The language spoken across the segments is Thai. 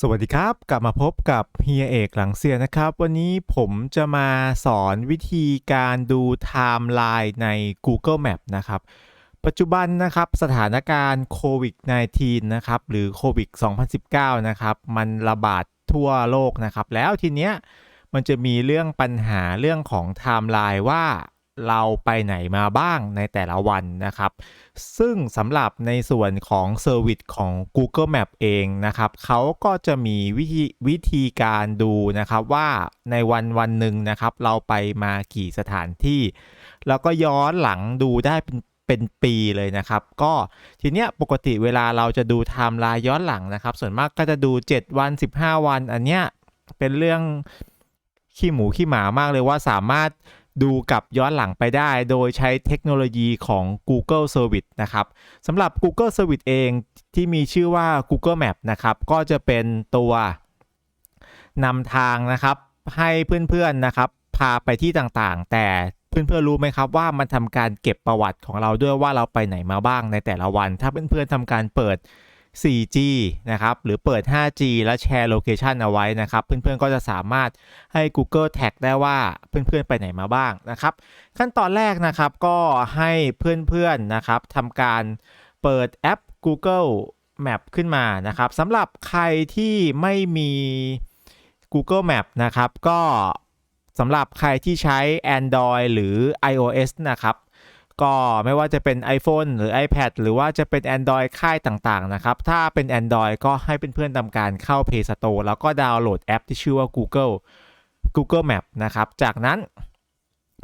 สวัสดีครับ กลับมาพบกับเฮียเอกหลังเสียนะครับ วันนี้ผมจะมาสอนวิธีการดูไทม์ไลน์ใน Google Map นะครับ ปัจจุบันนะครับสถานการณ์โควิด -19 นะครับ หรือโควิด 2019 นะครับ มันระบาดทั่วโลกนะครับ แล้วทีเนี้ยมันจะมีเรื่องปัญหาเรื่องของไทม์ไลน์ว่า เราไปไหนมาบ้างในแต่ละวันนะครับ ซึ่งสำหรับในส่วนของเซอร์วิสของ Google Map เองนะครับเขาก็จะมีวิธีวิธีการดูนะครับว่าในวันวันหนึ่งนะครับเราไปมากี่สถานที่ แล้วก็ย้อนหลังดูได้เป็นเป็นปีเลยนะครับ ก็ทีเนี้ยปกติเวลาเราจะดูไทม์ไลน์ย้อนหลังนะครับ ส่วนมากก็จะดู 7 วัน 15 วัน อันเนี้ยเป็นเรื่องขี้หมูขี้หมามากเลยว่าสามารถ ดูกลับย้อนหลังไปได้ โดยใช้เทคโนโลยีของ Google Service นะครับสำหรับ Google Service เองที่มีชื่อว่า Google Map นะครับ ก็จะเป็นตัวนำทางนะครับ ให้เพื่อนๆนะครับ พาไปที่ต่างๆ แต่เพื่อนๆรู้ไหมครับว่ามันทำการเก็บประวัติของเราด้วยว่าเราไปไหนมาบ้างในแต่ละวัน ถ้าเพื่อนๆทำการเปิด 4G นะครับหรือเปิด 5G แล้วแชร์โลเคชันเอาไว้นะครับเพื่อนๆก็จะสามารถให้ Google Tag ได้ว่าเพื่อนๆไปไหนมาบ้างนะครับขั้นตอนแรกนะครับก็ให้เพื่อนๆนะครับทำการเปิดแอป Google Map ขึ้นมานะครับสำหรับใครที่ไม่มี Google Map นะครับก็สำหรับใครที่ใช้ Android หรือ iOS นะครับ ก็ไม่ว่าจะเป็น iPhone หรือ iPad หรือว่าจะเป็น Android ค่ายต่างๆนะครับ ถ้าเป็น Android ก็ให้เเพื่อนๆทำการเข้า Play Store แล้วก็ดาวน์โหลดแอปที่ชื่อว่า Google Google Map นะครับ จากนั้น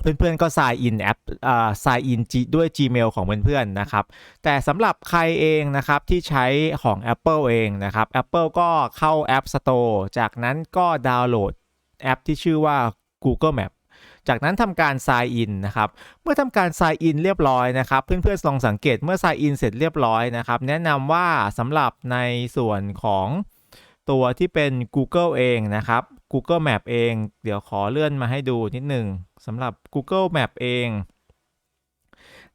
เพื่อนๆก็ sign in แอปอ่า sign in ด้วย Gmail ของเพื่อนๆนะครับ แต่สำหรับใครเองนะครับที่ใช้ของ Apple เองนะครับ Apple ก็เข้า App Store จากนั้นก็ดาวน์โหลดแอปที่ชื่อว่า Google Map จากนั้นทำการ sign in นะครับ เมื่อทำการ sign in เรียบร้อยนะครับ เพื่อนๆลองสังเกตเมื่อ sign in เสร็จเรียบร้อยนะครับ แนะนำว่าสำหรับในส่วนของตัวที่เป็น Google เองนะครับ Google Map เอง เดี๋ยวขอเลื่อนมาให้ดูนิดหนึ่งสำหรับ Google Map เอง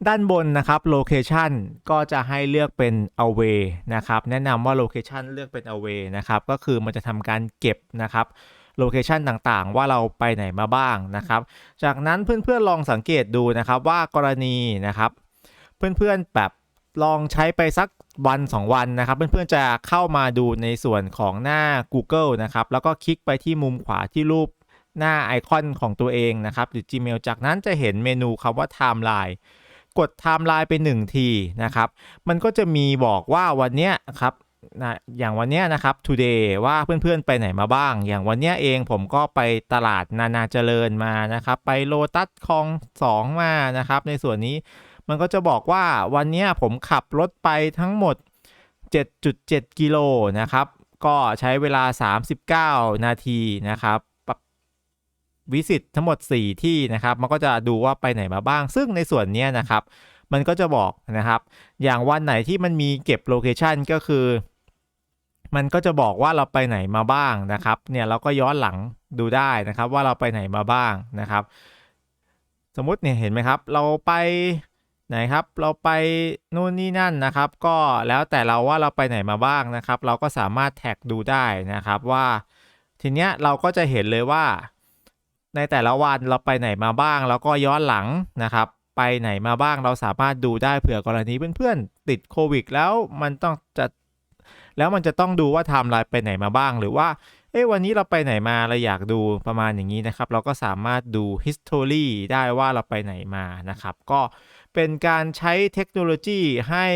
ด้านบนนะครับ Location ก็จะให้เลือกเป็น away นะครับ แนะนำว่า Location เลือกเป็น away นะครับ ก็คือมันจะทำการเก็บนะครับ โลเคชันต่างๆ ว่าเราไปไหนมาบ้างนะครับ จากนั้นเพื่อนๆลองสังเกตดูนะครับว่ากรณีนะครับ เพื่อนๆแบบลองใช้ไปสักวัน 2 วันนะครับ เพื่อนๆจะเข้ามาดูในส่วนของหน้า Google นะครับ แล้วก็คลิกไปที่มุมขวาที่รูปหน้าไอคอนของตัวเองนะครับ หรือ Gmail จากนั้นจะเห็นเมนูคำว่า Timeline กด Timeline ไป 1 ทีนะครับ มันก็จะมีบอกว่าวันเนี้ยครับ นะอย่างวันนี้นะครับ today ว่าเพื่อนๆไปไหนมาบ้าง อย่างวันนี้เองผมก็ไปตลาดนานาเจริญมานะครับ ไปโลตัสคลองสองมานะครับ ในส่วนนี้มันก็จะบอกว่าวันนี้ผมขับรถไปทั้งหมด 7.7 กิโลนะครับ ก็ใช้เวลา 39 นาทีนะครับวิสิตทั้งหมด 4 ที่นะครับ มันก็จะดูว่าไปไหนมาบ้าง ซึ่งในส่วนนี้นะครับ มันก็จะบอกนะครับ อย่างวันไหนที่มันมีเก็บโลเคชันก็คือ มันก็จะบอกว่าเราไปไหนมาบ้างนะครับ เนี่ยเราก็ย้อนหลังดูได้นะครับ ว่าเราไปไหนมาบ้างนะครับ สมมุติเนี่ยเห็นไหมครับ เราไปไหนครับ เราไปนู่นนี่นั่นนะครับ ก็แล้วแต่เราว่าเราไปไหนมาบ้างนะครับ เราก็สามารถแท็กดูได้นะครับว่าทีเนี้ยเราก็จะเห็นเลยว่า ในแต่ละวันเราไปไหนมาบ้าง แล้วก็ย้อนหลังนะครับ ไปไหนมาบ้างเราสามารถดูได้เผื่อกรณีเพื่อนๆติดโควิดแล้วมันต้องจะ แล้วมันจะต้องดูว่าไทม์ไลน์ไปไหนมาบ้าง หรือว่าเอ้วันนี้เราไปไหนมาเราอยากดูประมาณอย่างนี้นะครับ เราก็สามารถดู history ได้ว่าเราไปไหนมานะครับ ก็เป็นการใช้เทคโนโลยีให้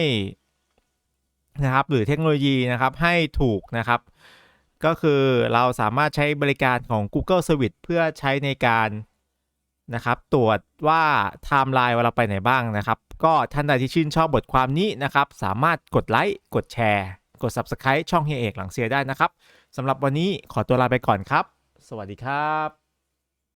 นะครับ หรือเทคโนโลยีนะครับให้ถูกนะครับ ก็คือเราสามารถใช้บริการของ Google Service เพื่อใช้ในการนะครับตรวจว่าไทม์ไลน์ว่าเราไปไหนบ้างนะครับ ก็ท่านใดที่ชื่นชอบบทความนี้นะครับ สามารถกดไลค์กดแชร์ กด Subscribe ช่องเฮียเอกหลังเสียได้นะครับสำหรับวันนี้ขอตัวลาไปก่อนครับ สวัสดีครับ